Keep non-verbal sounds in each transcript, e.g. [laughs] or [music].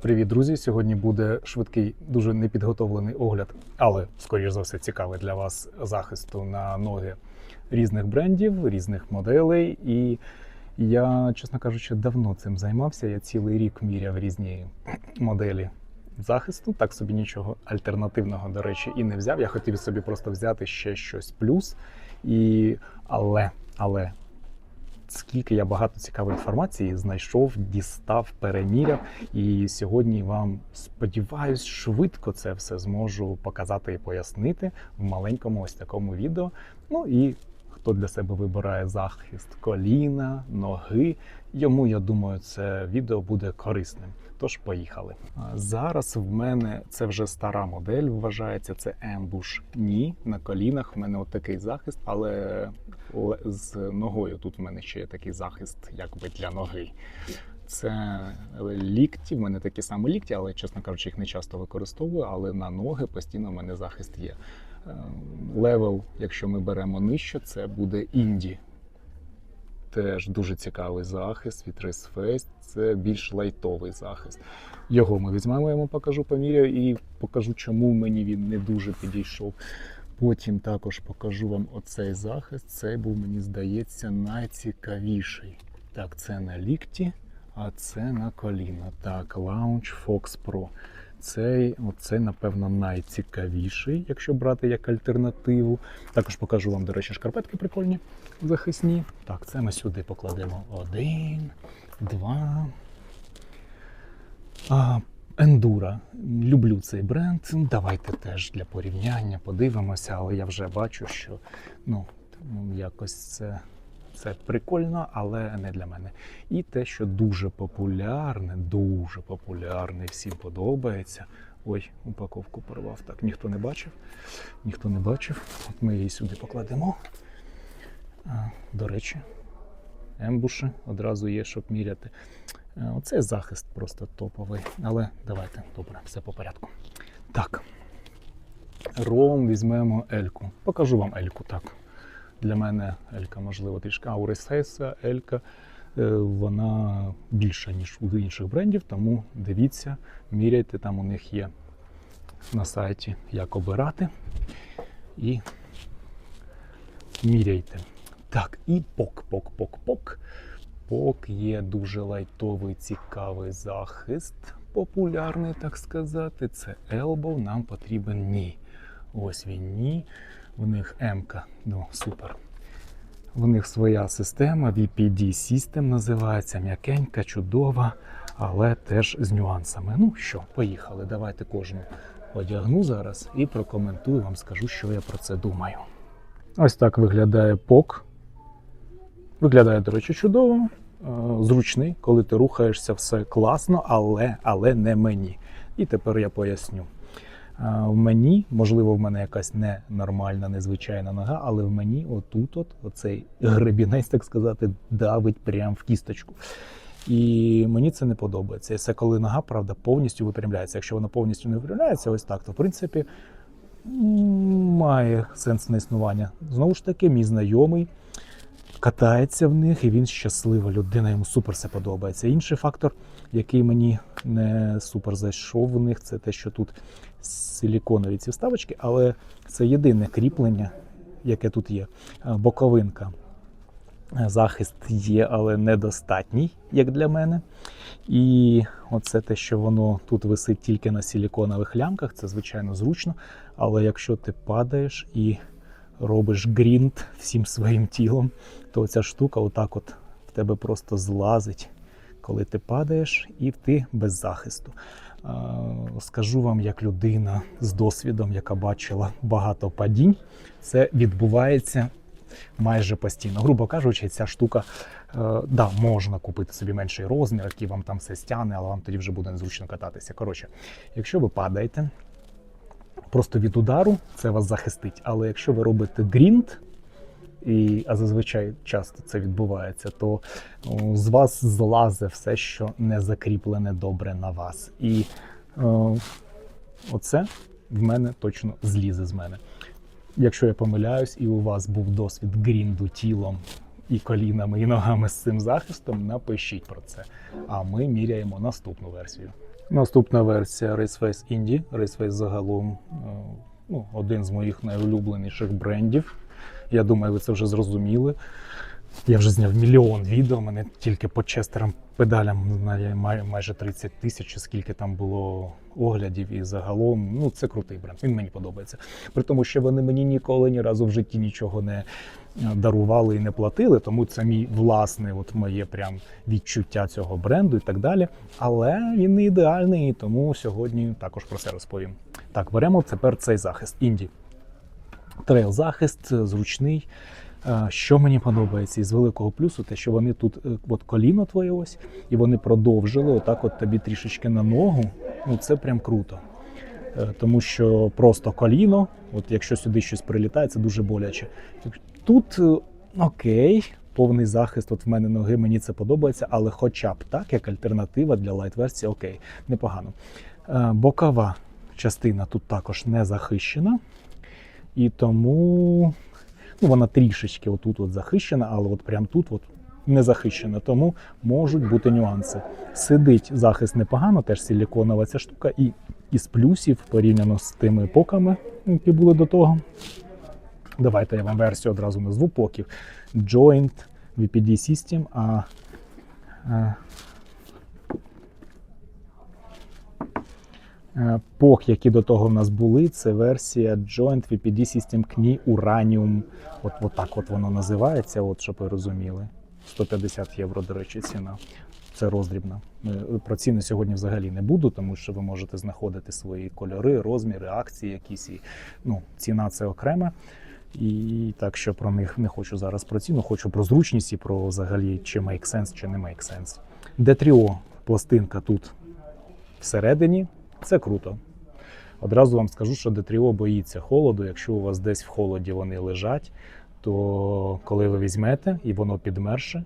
Привіт, друзі! Сьогодні буде швидкий, дуже непідготовлений огляд, але скоріш за все цікавий для вас захисту на ноги різних брендів, різних моделей. І я, чесно кажучи, давно цим займався. Я цілий рік міряв різні моделі захисту. Так собі нічого альтернативного, до речі, і не взяв. Я хотів собі просто взяти ще щось плюс. І але, але скільки я багато цікавої інформації знайшов, дістав, переміряв. І сьогодні вам сподіваюсь, швидко це все зможу показати і пояснити в маленькому ось такому відео. Ну і хто для себе вибирає захист коліна, ноги. Йому, я думаю, це відео буде корисним. Тож поїхали. Зараз в мене це вже стара модель, вважається це Ambush. Ні, на колінах в мене от такий захист, але з ногою тут в мене ще є такий захист, якби для ноги. Це лікті, в мене такі самі лікті, але, чесно кажучи, їх не часто використовую, але на ноги постійно в мене захист є. Е, Левел, якщо ми беремо нижче, це буде інді. Теж дуже цікавий захист від Race Це більш лайтовий захист. Його ми візьмемо, я вам покажу, поміряю і покажу, чому мені він не дуже підійшов. Потім також покажу вам оцей захист. Цей був, мені здається, найцікавіший. Так, це на лікті, а це на коліна. Так, Lounge Fox Pro. Цей, оцей, напевно, найцікавіший, якщо брати як альтернативу. Також покажу вам, до речі, шкарпетки прикольні захисні. Так, це ми сюди покладемо один, два. А, Ендура. Люблю цей бренд. Давайте теж для порівняння подивимося, але я вже бачу, що ну, якось це, це прикольно, але не для мене. І те, що дуже популярне, дуже популярне, всім подобається. Ой, упаковку порвав. Так, ніхто не бачив. Ніхто не бачив. От ми її сюди покладемо. До речі, ембуші одразу є, щоб міряти. Оце захист просто топовий. Але давайте, добре, все по порядку. Так. Ром візьмемо Ельку. Покажу вам Ельку так. Для мене Елька, можливо, трішки. А Елька е, вона більша, ніж у інших брендів, тому дивіться, міряйте, там у них є на сайті, як обирати. І міряйте. Так, і пок, пок, є дуже лайтовий, цікавий захист, популярний, так сказати. Це Elbow, нам потрібен ні. Ось він ні. У них М-ка. Ну, супер. В них своя система, VPD System називається, м'якенька, чудова, але теж з нюансами. Ну що, поїхали. Давайте кожну одягну зараз і прокоментую вам, скажу, що я про це думаю. Ось так виглядає пок. Виглядає, до речі, чудово, е, зручний, коли ти рухаєшся, все класно, але, але не мені. І тепер я поясню. В мені, можливо, в мене якась ненормальна, незвичайна нога, але в мені отут, от, оцей гребінець, так сказати, давить прямо в кісточку. І мені це не подобається. Це коли нога, правда, повністю випрямляється. Якщо вона повністю не випрямляється, ось так, то в принципі має сенс на існування. Знову ж таки, мій знайомий катається в них, і він щаслива людина, йому супер все подобається. Інший фактор, який мені не супер зайшов в них, це те, що тут силіконові ці вставочки, але це єдине кріплення, яке тут є. Е, Боковинка. Е, Захист є, але недостатній, як для мене. І оце те, що воно тут висить тільки на силіконових лямках, це звичайно зручно. Але якщо ти падаєш і робиш ґрінт всім своїм тілом, то ця штука отак от в тебе просто злазить, коли ти падаєш, і ти без захисту. Скажу вам, як людина з досвідом, яка бачила багато падінь, це відбувається майже постійно. Грубо кажучи, ця штука, е, да, можна купити собі менший розмір, який вам там все стягне, але вам тоді вже буде незручно кататися. Коротше, якщо ви падаєте, просто від удару це вас захистить. Але якщо ви робите ґрінт, і, а зазвичай часто це відбувається, то з вас злазить все, що не закріплене добре на вас. І о, оце в мене точно злізе з мене. Якщо я помиляюсь, і у вас був досвід грінду тілом і колінами, і ногами з цим захистом, напишіть про це. А ми міряємо наступну версію. Наступна версія Raceface Indie. Raceface загалом е, ну, один з моїх найулюбленіших брендів. Я думаю, ви це вже зрозуміли. Я вже зняв мільйон відео. Мене тільки по честерам педалям знає майже 30 тисяч, скільки там було оглядів. І загалом ну це крутий бренд. Він мені подобається. При тому, що вони мені ніколи ні разу в житті нічого не е, дарували і не платили. Тому це мій власне, от моє прям відчуття цього бренду і так далі. Але він не ідеальний, тому сьогодні також про це розповім. Так, беремо тепер цей захист. Інді. Трейл захист е, зручний. Е, Що мені подобається із великого плюсу, те, що вони тут, е, от коліно твоє ось, і вони продовжили отак, от тобі трішечки на ногу. Ну це прям круто. Тому що просто коліно, от якщо сюди щось прилітає, це дуже боляче. Тут окей, повний захист. От в мене ноги, мені це подобається, але хоча б так, як альтернатива для лайт-версії, окей, непогано. Бокова частина тут також не захищена. І тому ну, вона трішечки отут от захищена, але от прям тут от не захищена. Тому можуть бути нюанси. Сидить захист непогано, теж силіконова ця штука, і із плюсів порівняно з тими поками, які були до того. Давайте я вам версію одразу назву поків. Joint VPD System, а, а Е, Пок, які до того в нас були, це версія Joint VPD System CNI Uranium. От, от так от воно називається, от щоб ви розуміли. 150 євро, до речі, ціна. Це роздрібна. Е, Про ціни сьогодні взагалі не буду, тому що ви можете знаходити свої кольори, розміри, акції якісь. І, ну, ціна це окрема. І так що про них не хочу зараз про ціну, хочу про зручність і про взагалі, чи make sense, чи не make sense. D3O пластинка тут всередині. Це круто. Одразу вам скажу, що Детріо боїться холоду. Якщо у вас десь в холоді вони лежать, то коли ви візьмете і воно підмерше,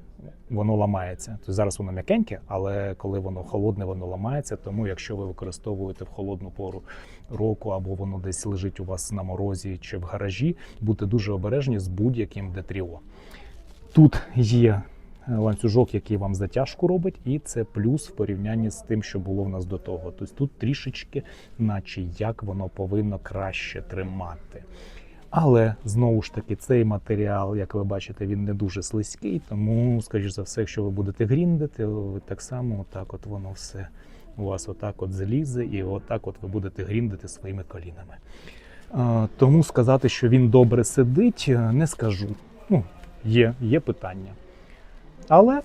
воно ламається. Тобто зараз воно м'якеньке, але коли воно холодне, воно ламається. Тому якщо ви використовуєте в холодну пору року або воно десь лежить у вас на морозі чи в гаражі, будьте дуже обережні з будь-яким Детріо. Тут є ланцюжок, який вам затяжку робить, і це плюс в порівнянні з тим, що було в нас до того. Тобто тут трішечки, наче як воно повинно краще тримати. Але знову ж таки, цей матеріал, як ви бачите, він не дуже слизький, тому, скоріш за все, якщо ви будете гріндити, ви так само отак от воно все у вас отак от злізе, і отак от ви будете гріндити своїми колінами. Тому сказати, що він добре сидить, е, не скажу. Ну, є, є питання. Але е,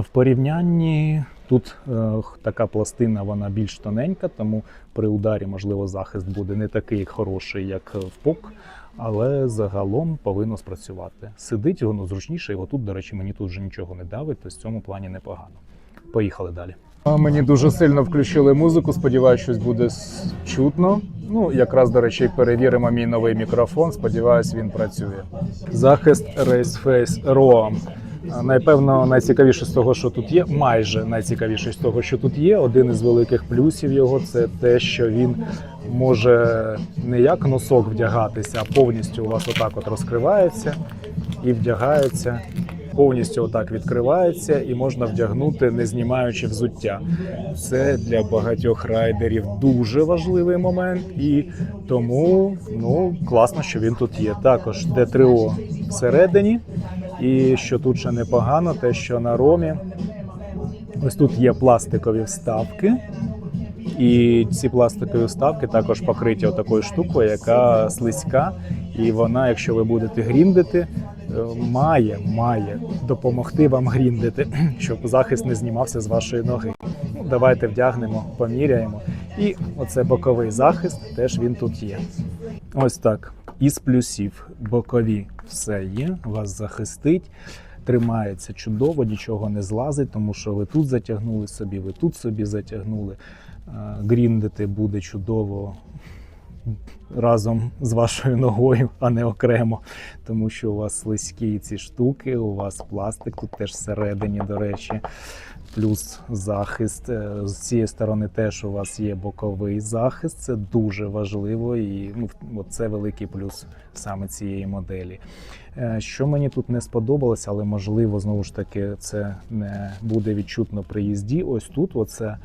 в порівнянні тут е, така пластина вона більш тоненька, тому при ударі, можливо, захист буде не такий хороший, як в ПОК, але загалом повинно спрацювати. Сидить воно зручніше, і отут, до речі, мені тут вже нічого не давить, то в цьому плані непогано. Поїхали далі. Мені дуже сильно включили музику. Сподіваюся, щось буде чутно. Ну, якраз, до речі, перевіримо мій новий мікрофон. Сподіваюсь, він працює. Захист Race Face ROAM. А, Напевно, найцікавіше з того, що тут є, майже найцікавіше з того, що тут є. Один із великих плюсів його це те, що він може не як носок вдягатися, а повністю у вас отак от розкривається і вдягається. Повністю отак відкривається і можна вдягнути, не знімаючи взуття. Це для багатьох райдерів дуже важливий момент, і тому ну класно, що він тут є. Також D3O всередині. І що тут ще непогано, те, що на ромі ось тут є пластикові вставки. І ці пластикові вставки також покриті такою штукою, яка слизька, і вона, якщо ви будете гріндити, е, має, має допомогти вам гріндити, [clears throat] щоб захист не знімався з вашої ноги. Ну, давайте вдягнемо, поміряємо. І оце боковий захист, теж він тут є. Ось так. Із плюсів бокові все є, вас захистить. Тримається чудово, нічого не злазить, тому що ви тут затягнули собі, ви тут собі затягнули. Гріндити буде чудово разом з вашою ногою, а не окремо, тому що у вас слизькі ці штуки, у вас пластик тут теж всередині, до речі. Плюс захист Е, з цієї сторони теж у вас є боковий захист. Це дуже важливо, і ну, це великий плюс саме цієї моделі. Е, Що мені тут не сподобалося, але можливо знову ж таки це не буде відчутно при їзді. Ось тут, оце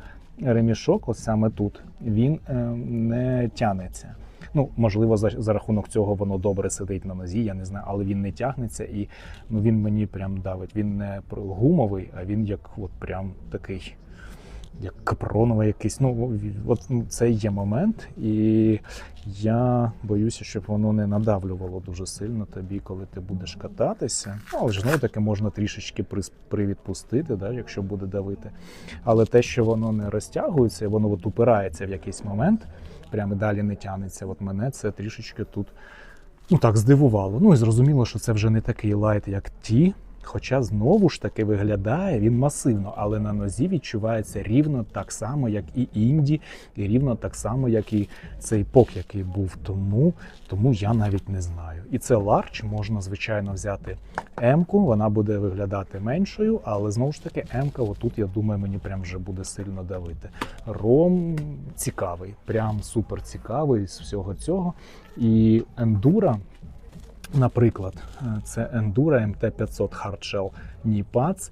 ремішок, ось саме тут, він е, не тягнеться. Ну, можливо, за, за рахунок цього воно добре сидить на нозі, я не знаю, але він не тягнеться і ну, він мені прям давить. Він не гумовий, а він як от прям такий, як капроновий якийсь. Ну, от ну, це є момент, і я боюся, щоб воно не надавлювало дуже сильно тобі, коли ти будеш кататися. Ну, але ж знову таки можна трішечки привідпустити, да, якщо буде давити. Але те, що воно не розтягується, воно от упирається в якийсь момент, прямо далі не тягнеться. От мене це трішечки тут ну так здивувало. Ну і зрозуміло, що це вже не такий лайт, як ті. Хоча знову ж таки виглядає він масивно, але на нозі відчувається рівно так само, як і інді, і рівно так само, як і цей пок, який був. Тому, тому я навіть не знаю. І це ларч можна, звичайно, взяти М-ку, вона буде виглядати меншою, але знову ж таки, М-ка, отут, я думаю, мені прям вже буде сильно давити. Ром цікавий, прям супер цікавий з всього цього. І ендура, наприклад, е, це Endura MT500 Hardshell Nipads.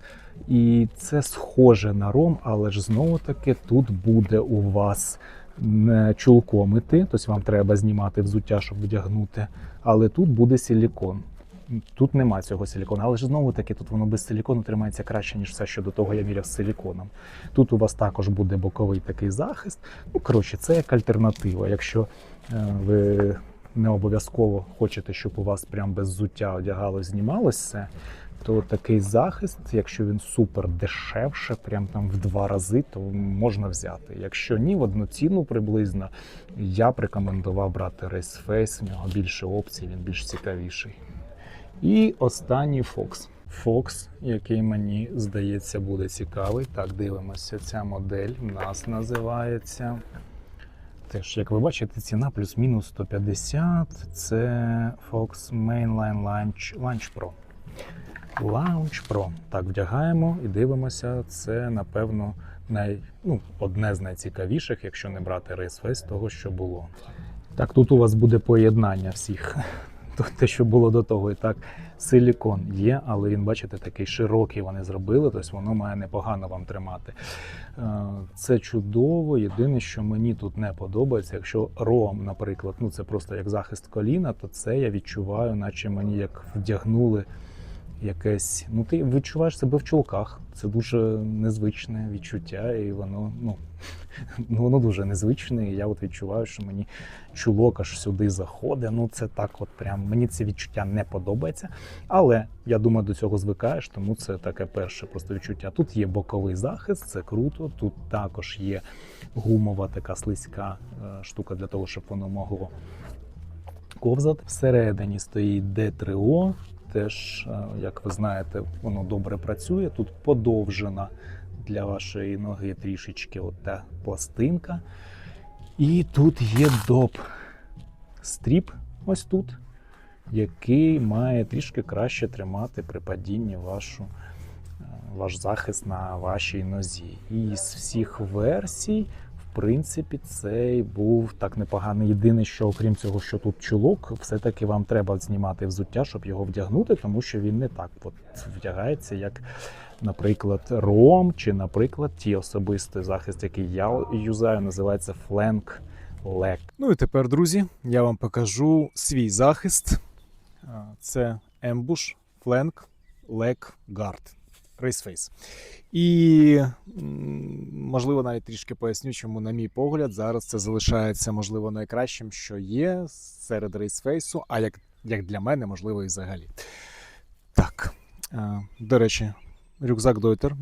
І це схоже на ром, але ж знову таки тут буде у вас не чулкомити, тобто вам треба знімати взуття, щоб вдягнути. Але тут буде силікон. Тут нема цього силікону, але ж знову таки тут воно без силікону тримається краще, ніж все, що до того я міряв з силіконом. Тут у вас також буде боковий такий захист. Ну, коротше, це як альтернатива. Якщо е, ви не обов'язково хочете, щоб у вас прям без взуття одягалось, знімалось все, то такий захист, якщо він супер дешевше, прям там в два рази, то можна взяти. Якщо ні, в одну ціну приблизно, я б рекомендував брати Race Face, в нього більше опцій, він більш цікавіший. І останній Fox. Fox, який мені здається буде цікавий. Так, дивимося. Ця модель в нас називається. Теж, як ви бачите, ціна плюс-мінус 150. Це Fox Mainline Launch, Launch Pro. Launch Pro. Так, вдягаємо і дивимося. Це, напевно, най, ну, одне з найцікавіших, якщо не брати з того, що було. Так, тут у вас буде поєднання всіх. [laughs] Те, що було до того, і так силікон є, але він, бачите, такий широкий вони зробили, тобто воно має непогано вам тримати. Е, Це чудово. Єдине, що мені тут не подобається, якщо ром, наприклад, ну це просто як захист коліна, то це я відчуваю, наче мені як вдягнули якесь. Ну, ти відчуваєш себе в чулках. Це дуже незвичне відчуття, і воно ну, [laughs] воно дуже незвичне. І я от відчуваю, що мені чулок аж сюди заходить. Ну це так, от прям мені це відчуття не подобається. Але я думаю, до цього звикаєш, тому це таке перше просто відчуття. Тут є боковий захист, це круто. Тут також є гумова така слизька е, штука для того, щоб воно могло ковзати. Всередині стоїть D3O. Теж, е, як ви знаєте, воно добре працює. Тут подовжена для вашої ноги трішечки от та пластинка. І тут є доп стріп, ось тут, який має трішки краще тримати при падінні вашу, е, ваш захист на вашій нозі. І з всіх версій, принципі, цей був так непоганий. Єдине, що окрім цього, що тут чулок, все-таки вам треба знімати взуття, щоб його вдягнути, тому що він не так от вдягається, як, наприклад, ром, чи, наприклад, ті особистий захист, який я юзаю, називається Flank Leg. Ну і тепер, друзі, я вам покажу свій захист. Це Ambush Flank Leg Guard Race І можливо навіть трішки поясню, чому, на мій погляд, зараз це залишається можливо найкращим, що є серед рейсфейсу, а як, як для мене, можливо, і взагалі. Так, до речі, рюкзак Дойтер.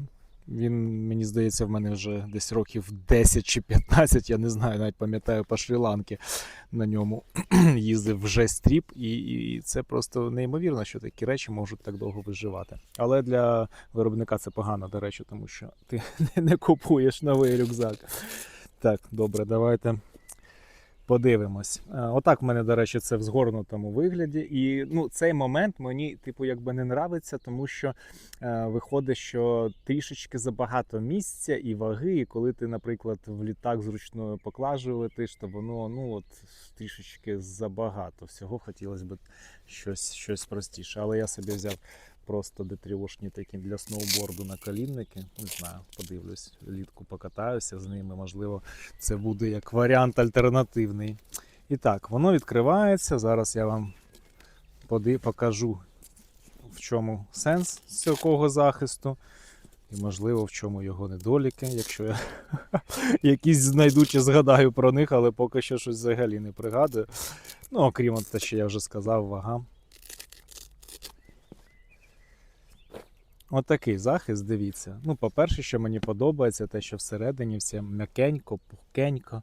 Він, мені здається, в мене вже десь років 10 чи 15, я не знаю, навіть пам'ятаю по Шрі-Ланки на ньому [clears throat] їздив вже стріп, і, і це просто неймовірно, що такі речі можуть так довго виживати. Але для виробника це погано, до речі, тому що ти [laughs] не купуєш новий рюкзак. Так, добре, давайте подивимось. Е, Отак в мене, до речі, це в згорнутому вигляді. І ну, цей момент мені, типу, якби не нравиться, тому що е, виходить, що трішечки забагато місця і ваги. І коли ти, наприклад, в літак зручною поклажею летиш, то воно ну от трішечки забагато. Всього хотілося б щось, щось простіше. Але я собі взяв просто детріошні такі для сноуборду на наколінники. Не знаю, подивлюсь, влітку покатаюся з ними. Можливо, це буде як варіант альтернативний. І так, воно відкривається. Зараз я вам покажу, в чому сенс цього захисту. І, можливо, в чому його недоліки, якщо я [laughs] якісь знайду чи згадаю про них, але поки що щось взагалі не пригадую. Ну, окрім те, що я вже сказав, вага. Отакий захист, дивіться. Ну, по-перше, що мені подобається, те, що всередині все м'якенько, пухкенько.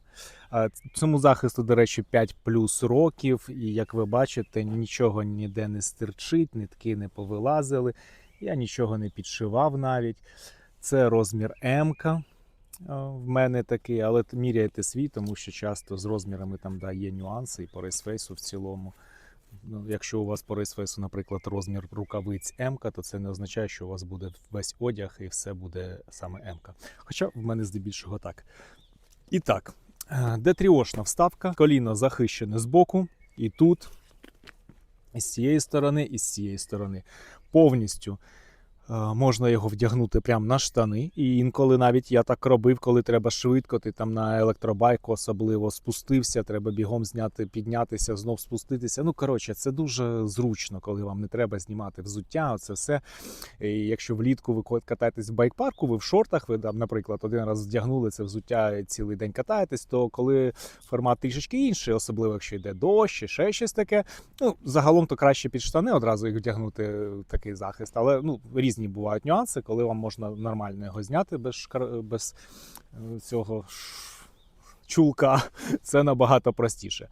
Цьому захисту, до речі, 5 плюс років, і як ви бачите, нічого ніде не стирчить, нитки не повилазили. Я нічого не підшивав навіть. Це розмір М. В мене такий, але міряйте свій, тому що часто з розмірами там да, є нюанси і по рейсфейсу в цілому. Ну, якщо у вас по рейсфейсу, наприклад, розмір рукавиць М, то це не означає, що у вас буде весь одяг і все буде саме М. Хоча в мене здебільшого так. І так, е, детріошна вставка, коліно захищене збоку, і тут, і з цієї сторони, і з цієї сторони. Повністю можна його вдягнути прямо на штани. І інколи навіть я так робив, коли треба швидко, ти там на електробайку особливо спустився, треба бігом зняти, піднятися, знов спуститися. Ну, коротше, це дуже зручно, коли вам не треба знімати взуття. Оце все. І якщо влітку ви катаєтесь в байк-парку, ви в шортах, ви там, наприклад, один раз вдягнули це взуття і цілий день катаєтесь, то коли формат трішечки інший, особливо якщо йде дощ, чи ще щось таке. Ну, загалом то краще під штани одразу їх вдягнути е, такий захист. Але ну, різні бувають нюанси, коли вам можна нормально його зняти без, шкар... без е, цього чулка. [laughs] Це набагато простіше.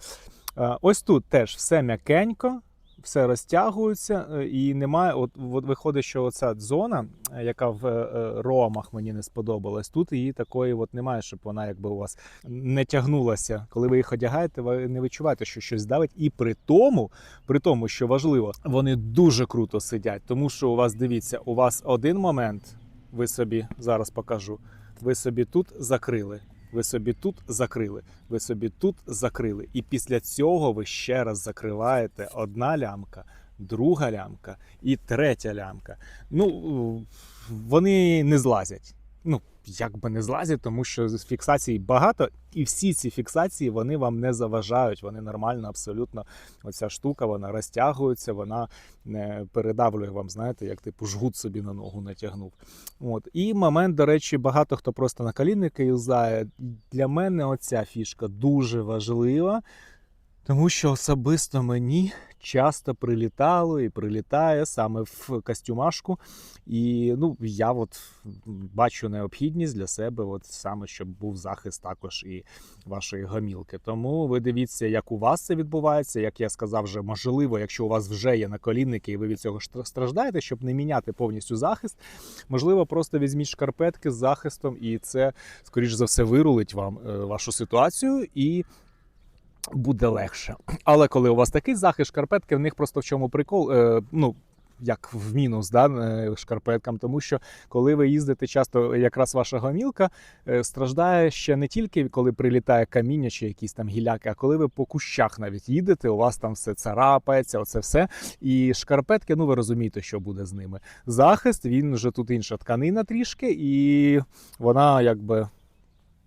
Е, Ось тут теж все м'якенько. Все розтягується, е, і немає. От, от виходить, що оця зона, е, яка в е, ромах мені не сподобалась, тут її такої от немає, щоб вона якби у вас не тягнулася. Коли ви їх одягаєте, ви не відчуваєте, що щось давить. І при тому, при тому, що важливо, вони дуже круто сидять, тому що у вас дивіться, у вас один момент, ви собі зараз покажу. Ви собі тут закрили. Ви собі тут закрили, ви собі тут закрили. І після цього ви ще раз закриваєте одна лямка, друга лямка і третя лямка. Ну, вони не злазять. Ну, як би не злазять, тому що фіксацій багато, і всі ці фіксації вони вам не заважають. Вони нормально, абсолютно. Оця штука вона розтягується, вона не передавлює вам, знаєте, як типу жгут собі на ногу натягнув. От. І момент, до речі, багато хто просто на колінники юзає. Для мене оця фішка дуже важлива, тому що особисто мені часто прилітало і прилітає саме в костюмашку. І ну, я от бачу необхідність для себе, от саме щоб був захист також і вашої гомілки. Тому ви дивіться, як у вас це відбувається. Як я сказав, вже можливо, якщо у вас вже є наколінники і ви від цього страждаєте, щоб не міняти повністю захист, можливо, просто візьміть шкарпетки з захистом, і це, скоріш за все, вирулить вам е, вашу ситуацію і. Буде легше. Але коли у вас такий захист, шкарпетки, в них просто в чому прикол. Е, ну, як в мінус да, е, шкарпеткам, тому що коли ви їздите, часто якраз ваша гомілка е, страждає ще не тільки коли прилітає каміння чи якісь там гіляки, а коли ви по кущах навіть їдете, у вас там все царапається, оце все. І шкарпетки, ну ви розумієте, що буде з ними. Захист, він вже тут інша тканина трішки, і вона якби.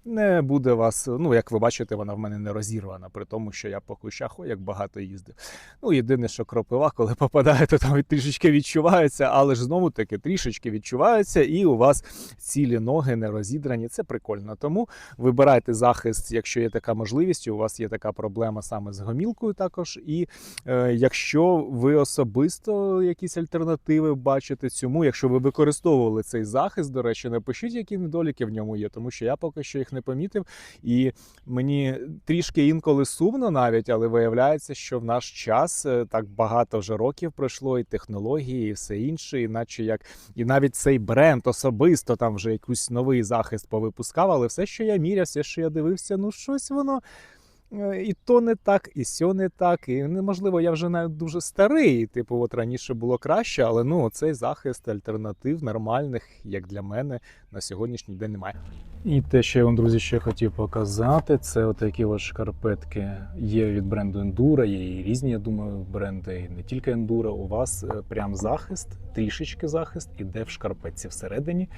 Не буде вас, ну як ви бачите, вона в мене не розірвана, при тому, що я по кущах як багато їздив. Ну, єдине, що кропива, коли попадає, то там трішечки відчувається, але ж знову таки трішечки відчувається, і у вас цілі ноги не розідрані. Це прикольно. Тому вибирайте захист, якщо є така можливість, у вас є така проблема саме з гомілкою також. І е, якщо ви особисто якісь альтернативи бачите цьому, якщо ви використовували цей захист, до речі, напишіть, які недоліки в ньому є, тому що я поки що їх не помітив. І мені трішки інколи сумно навіть, але виявляється, що в наш час е, так багато вже років пройшло, і технології, і все інше, іначе як і навіть цей бренд особисто там вже якийсь новий захист повипускав, але все, що я міряв, все, що я дивився, ну щось воно. Е, і то не так, і сьо не так. І неможливо, я вже навіть дуже старий. Типу, от раніше було краще, але ну цей захист альтернатив нормальних, як для мене, на сьогоднішній день немає. І те, що я вам, друзі, ще хотів показати, це отакі от шкарпетки є від бренду Enduro, є і різні, я думаю, бренди, і не тільки Enduro. У вас е, прям захист, трішечки захист, іде в шкарпетці всередині.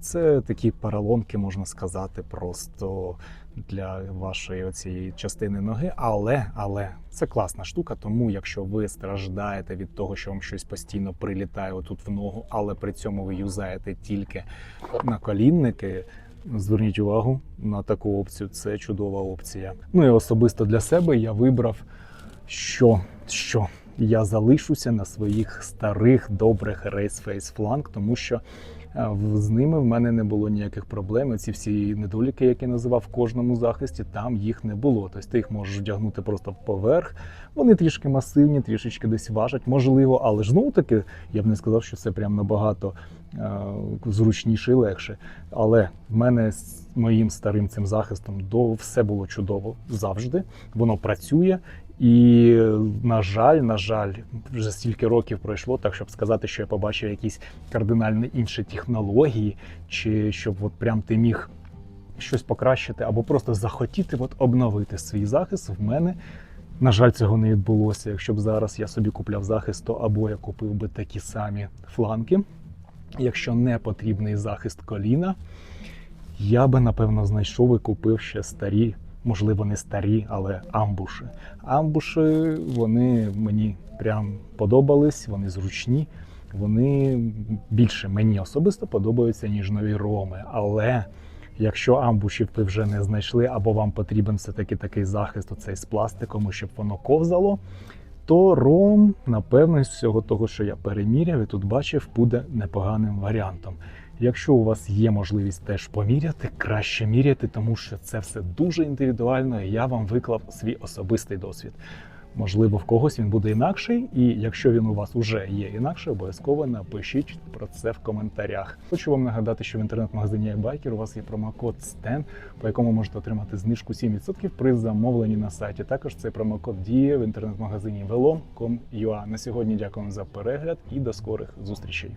Це такі паралонки, можна сказати, просто для вашої оцієї частини ноги. Але, але це класна штука. Тому якщо ви страждаєте від того, що вам щось постійно прилітає отут в ногу, але при цьому ви юзаєте тільки наколінники. Зверніть увагу на таку опцію, це чудова опція. Ну і особисто для себе я вибрав, що, що я залишуся на своїх старих добрих Flank, тому що з ними в мене не було ніяких проблем. Ці всі недоліки, які я називав в кожному захисті, там їх не було. Тобто ти їх можеш вдягнути просто поверх. Вони трішки масивні, трішечки десь важать, можливо, але ж знову таки я б не сказав, що це прям набагато е, зручніше і легше. Але в мене з моїм старим цим захистом до все було чудово завжди. Воно працює. І, на жаль, на жаль, вже стільки років пройшло, так щоб сказати, що я побачив якісь кардинально інші технології, чи щоб от прям ти міг щось покращити, або просто захотіти от обновити свій захист. В мене, на жаль, цього не відбулося. Якщо б зараз я собі купляв захист, то або я купив би такі самі фланки. Якщо не потрібний захист коліна, я би напевно знайшов і купив ще старі, можливо, не старі, але амбуші. Амбуші вони мені прям подобались, вони зручні, вони більше мені особисто подобаються, ніж нові роми. Але якщо амбушів ви вже не знайшли, або вам потрібен все-таки такий захист, оцей з пластиком, щоб воно ковзало, то ром, напевно, з всього того, що я переміряв і тут бачив, буде непоганим варіантом. Якщо у вас є можливість теж поміряти, краще міряти, тому що це все дуже індивідуально, я вам виклав свій особистий досвід. Можливо, в когось він буде інакший, і якщо він у вас уже є інакший, обов'язково напишіть про це в коментарях. Хочу вам нагадати, що в інтернет-магазині iBiker у вас є промокод STEN, по якому можете отримати знижку 7% при замовленні на сайті. Також цей промокод діє в інтернет-магазині velom.com.ua. На сьогодні дякую за перегляд і до скорих зустрічей.